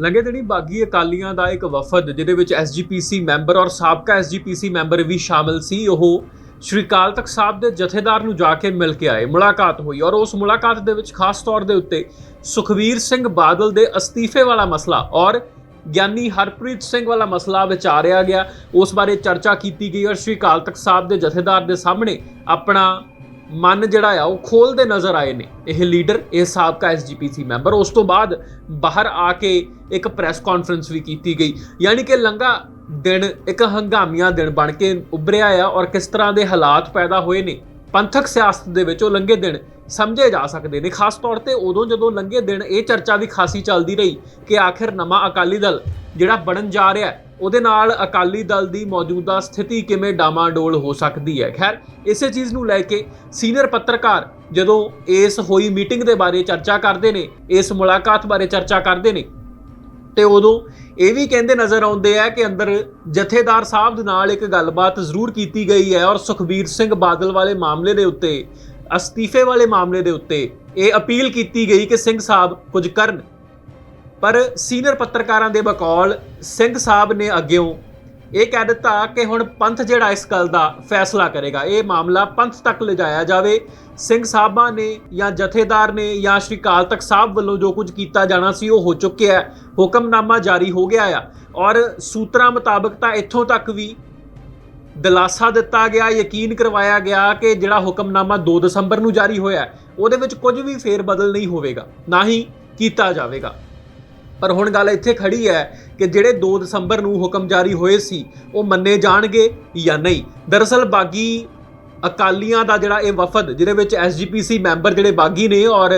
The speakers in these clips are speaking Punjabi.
ਲੰਗੇ ਦਿਨੀ ਬਾਗੀ ਅਕਾਲੀਆਂ ਦਾ ਇੱਕ ਵਫਦ, ਜਿਹਦੇ ਵਿੱਚ ਐਸਜੀਪੀਸੀ ਮੈਂਬਰ ਔਰ ਸਾਬਕਾ ਐਸਜੀਪੀਸੀ ਮੈਂਬਰ ਵੀ ਸ਼ਾਮਲ ਸੀ, ਉਹ ਸ਼੍ਰੀ ਕਾਲ ਤਖਤ ਸਾਹਿਬ ਦੇ ਜਥੇਦਾਰ ਨੂੰ ਜਾ ਕੇ ਮਿਲ ਕੇ ਆਏ, ਮੁਲਾਕਾਤ ਹੋਈ ਔਰ ਉਸ ਮੁਲਾਕਾਤ ਦੇ ਵਿੱਚ ਖਾਸ ਤੌਰ ਦੇ ਉੱਤੇ ਸੁਖਵੀਰ ਸਿੰਘ ਬਾਦਲ ਦੇ ਅਸਤੀਫੇ ਵਾਲਾ ਮਸਲਾ ਔਰ ਗਿਆਨੀ ਹਰਪ੍ਰੀਤ ਸਿੰਘ ਵਾਲਾ ਮਸਲਾ ਵਿਚਾਰਿਆ ਗਿਆ, ਉਸ ਬਾਰੇ ਚਰਚਾ ਕੀਤੀ ਗਈ ਔਰ ਸ਼੍ਰੀ ਅਕਾਲ ਤਖਤ ਸਾਹਿਬ ਦੇ ਜਥੇਦਾਰ ਦੇ ਸਾਹਮਣੇ ਆਪਣਾ ਮਨ ਜਿਹੜਾ ਆ, ਉਹ ਖੋਲਦੇ ਨਜ਼ਰ ਆਏ ਨੇ। ਇਹ ਲੀਡਰ, ਇਹ ਸਾਬਕਾ ਐਸਜੀਪੀਸੀ ਮੈਂਬਰ। ਉਸ ਤੋਂ ਬਾਅਦ ਬਾਹਰ ਆ ਕੇ ਇੱਕ ਪ੍ਰੈਸ ਕਾਨਫਰੰਸ ਵੀ ਕੀਤੀ ਗਈ। ਯਾਨੀ ਕਿ ਲੰਗਾ ਦਿਨ, ਇੱਕ ਹੰਗਾਮੀਆਂ ਦਿਨ ਬਣ ਕੇ ਉੱਭਰਿਆ ਆ ਔਰ ਕਿਸ ਤਰ੍ਹਾਂ ਦੇ ਹਾਲਾਤ ਪੈਦਾ ਹੋਏ ਨੇ। ਪੰਥਕ ਸਿਆਸਤ ਦੇ ਵਿੱਚ ਉਹ ਲੰਗੇ ਦਿਨ ਸਮਝੇ ਜਾ ਸਕਦੇ ਨੇ। ਖਾਸ ਤੌਰ ਤੇ ਉਦੋਂ ਜਦੋਂ ਲੰਗੇ ਦਿਨ ਇਹ ਚਰਚਾ ਵੀ ਖਾਸੀ ਚੱਲਦੀ ਰਹੀ ਕਿ ਆਖਿਰ ਨਵਾਂ ਅਕਾਲੀ ਦਲ ਜਿਹੜਾ ਬਣਨ ਜਾ ਰਿਹਾ ਹੈ, ਉਹਦੇ ਨਾਲ ਅਕਾਲੀ ਦਲ ਦੀ ਮੌਜੂਦਾ ਸਥਿਤੀ ਕਿਵੇਂ ਡਾਮਾਡੋਲ ਹੋ ਸਕਦੀ ਹੈ। ਖੈਰ, ਇਸੇ ਚੀਜ਼ ਨੂੰ ਲੈ ਕੇ ਸੀਨੀਅਰ ਪੱਤਰਕਾਰ ਜਦੋਂ ਇਸ ਹੋਈ ਮੀਟਿੰਗ ਦੇ ਬਾਰੇ ਚਰਚਾ ਕਰਦੇ ਨੇ, ਇਸ ਮੁਲਾਕਾਤ ਬਾਰੇ ਚਰਚਾ ਕਰਦੇ ਨੇ, ਤੇ ਉਦੋਂ ਇਹ ਵੀ ਕਹਿੰਦੇ ਨਜ਼ਰ ਆਉਂਦੇ ਆ ਕਿ ਅੰਦਰ ਜਥੇਦਾਰ ਸਾਹਿਬ ਦੇ ਨਾਲ ਇੱਕ ਗੱਲਬਾਤ ਜ਼ਰੂਰ ਕੀਤੀ ਗਈ ਹੈ ਔਰ ਸੁਖਬੀਰ ਸਿੰਘ ਬਾਦਲ ਵਾਲੇ ਮਾਮਲੇ ਦੇ ਉੱਤੇ ਅਸਤੀਫੇ ਵਾਲੇ ਮਾਮਲੇ ਦੇ ਉੱਤੇ ਇਹ ਅਪੀਲ ਕੀਤੀ ਗਈ ਕਿ ਸਿੰਘ ਸਾਹਿਬ ਕੁਝ ਕਰਨ। ਪਰ ਸੀਨੀਅਰ ਪੱਤਰਕਾਰਾਂ ਦੇ ਬਕੌਲ ਸਿੰਘ ਸਾਹਿਬ ਨੇ ਅੱਗਿਓਂ ਇਹ ਕਹਿ ਦਿੱਤਾ ਕਿ ਹੁਣ ਪੰਥ ਜਿਹੜਾ ਇਸ ਗੱਲ ਦਾ ਫੈਸਲਾ ਕਰੇਗਾ, ਇਹ ਮਾਮਲਾ ਪੰਥ ਤੱਕ ਲਿਜਾਇਆ ਜਾਵੇ। ਸਿੰਘ ਸਾਹਿਬਾਂ ਨੇ ਜਾਂ ਜਥੇਦਾਰ ਨੇ ਜਾਂ ਸ਼੍ਰੀ ਅਕਾਲ ਤਖਤ ਸਾਹਿਬ ਵੱਲੋਂ ਜੋ ਕੁਝ ਕੀਤਾ ਜਾਣਾ ਸੀ, ਉਹ ਹੋ ਚੁੱਕਿਆ ਹੈ। ਹੁਕਮਨਾਮਾ ਜਾਰੀ ਹੋ ਗਿਆ ਆ। ਔਰ ਸੂਤਰਾਂ ਮੁਤਾਬਕ ਤਾਂ ਇੱਥੋਂ ਤੱਕ ਵੀ ਦਿਲਾਸਾ ਦਿੱਤਾ ਗਿਆ, ਯਕੀਨ ਕਰਵਾਇਆ ਗਿਆ ਕਿ ਜਿਹੜਾ ਹੁਕਮਨਾਮਾ 2 ਦਸੰਬਰ ਨੂੰ ਜਾਰੀ ਹੋਇਆ ਉਹਦੇ ਵਿੱਚ ਕੁਝ ਵੀ ਫੇਰ ਬਦਲ ਨਹੀਂ ਹੋਵੇਗਾ, ਨਾ ਹੀ ਕੀਤਾ ਜਾਵੇਗਾ। ਪਰ ਹੁਣ ਗੱਲ ਇੱਥੇ ਖੜੀ ਹੈ ਕਿ ਜਿਹੜੇ 2 ਦਸੰਬਰ ਨੂੰ ਹੁਕਮ ਜਾਰੀ ਹੋਏ ਸੀ, ਉਹ ਮੰਨੇ ਜਾਣਗੇ ਜਾਂ ਨਹੀਂ। ਦਰਅਸਲ ਬਾਗੀ ਅਕਾਲੀਆਂ ਦਾ ਜਿਹੜਾ ਇਹ ਵਫਦ, ਜਿਹਦੇ ਵਿੱਚ ਐਸਜੀਪੀਸੀ ਮੈਂਬਰ ਜਿਹੜੇ ਬਾਗੀ ਨੇ ਔਰ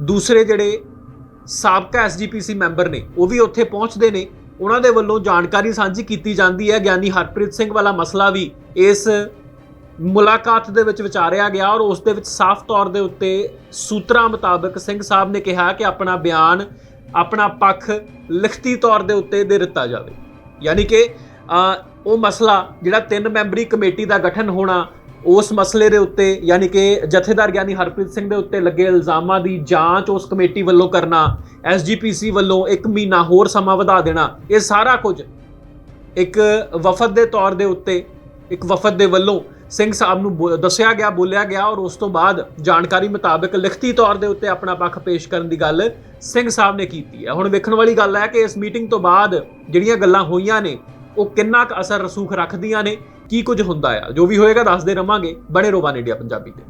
ਦੂਸਰੇ ਜਿਹੜੇ ਸਾਬਕਾ ਐਸਜੀਪੀਸੀ ਮੈਂਬਰ ਨੇ, ਉਹ ਵੀ ਉੱਥੇ ਪਹੁੰਚਦੇ ਨੇ। ਉਹਨਾਂ ਦੇ ਵੱਲੋਂ ਜਾਣਕਾਰੀ ਸਾਂਝੀ ਕੀਤੀ ਜਾਂਦੀ ਹੈ। ਗਿਆਨੀ ਹਰਪ੍ਰੀਤ ਸਿੰਘ ਵਾਲਾ ਮਸਲਾ ਵੀ ਇਸ ਮੁਲਾਕਾਤ ਦੇ ਵਿੱਚ ਵਿਚਾਰਿਆ ਗਿਆ ਔਰ ਉਸ ਦੇ ਵਿੱਚ ਸਾਫ਼ ਤੌਰ ਦੇ ਉੱਤੇ ਸੂਤਰਾਂ ਮੁਤਾਬਕ ਸਿੰਘ ਸਾਹਿਬ ਨੇ ਕਿਹਾ ਕਿ ਆਪਣਾ ਬਿਆਨ ਆਪਣਾ ਪੱਖ ਲਿਖਤੀ ਤੌਰ ਦੇ ਉੱਤੇ ਦੇ ਦਿੱਤਾ ਜਾਵੇ। ਯਾਨੀ ਕਿ ਉਹ ਮਸਲਾ ਜਿਹੜਾ ਤਿੰਨ ਮੈਂਬਰੀ ਕਮੇਟੀ ਦਾ ਗਠਨ ਹੋਣਾ ਉਸ ਮਸਲੇ ਦੇ ਉੱਤੇ, ਯਾਨੀ ਕਿ ਜਥੇਦਾਰ ਗਿਆਨੀ ਹਰਪ੍ਰੀਤ ਸਿੰਘ ਦੇ ਉੱਤੇ ਲੱਗੇ ਇਲਜ਼ਾਮਾਂ ਦੀ ਜਾਂਚ ਉਸ ਕਮੇਟੀ ਵੱਲੋਂ ਕਰਨਾ ਐਸਜੀਪੀਸੀ ਵੱਲੋਂ 1 ਮਹੀਨਾ ਹੋਰ ਸਮਾਂ ਵਧਾ ਦੇਣਾ, ਇਹ ਸਾਰਾ ਕੁਝ ਇੱਕ ਵਫਦ ਦੇ ਤੌਰ ਦੇ ਉੱਤੇ, ਇੱਕ ਵਫਦ ਦੇ ਵੱਲੋਂ ਸਿੰਘ ਸਾਹਿਬ ਨੂੰ ਬੋ- ਦੱਸਿਆ ਗਿਆ, ਬੋਲਿਆ ਗਿਆ ਔਰ ਉਸ ਤੋਂ ਬਾਅਦ ਜਾਣਕਾਰੀ ਮੁਤਾਬਕ ਲਿਖਤੀ ਤੌਰ ਦੇ ਉੱਤੇ ਆਪਣਾ ਪੱਖ ਪੇਸ਼ ਕਰਨ ਦੀ ਗੱਲ ਸਿੰਘ ਸਾਹਿਬ ਨੇ ਕੀਤੀ ਹੈ। ਹੁਣ ਵੇਖਣ ਵਾਲੀ ਗੱਲ ਹੈ ਕਿ ਇਸ ਮੀਟਿੰਗ ਤੋਂ ਬਾਅਦ ਜਿਹੜੀਆਂ ਗੱਲਾਂ ਹੋਈਆਂ ਨੇ, ਉਹ ਕਿੰਨਾ ਕੁ ਅਸਰ ਰਸੂਖ ਰੱਖਦੀਆਂ ਨੇ ਕੀ ਕੁਝ ਹੁੰਦਾ ਆ ਜੋ ਵੀ ਹੋਏਗਾ ਦੱਸਦੇ ਰਵਾਂਗੇ। ਬਣੇ ਰੋਬਾਨ ਇੰਡੀਆ ਪੰਜਾਬੀ ਤੇ।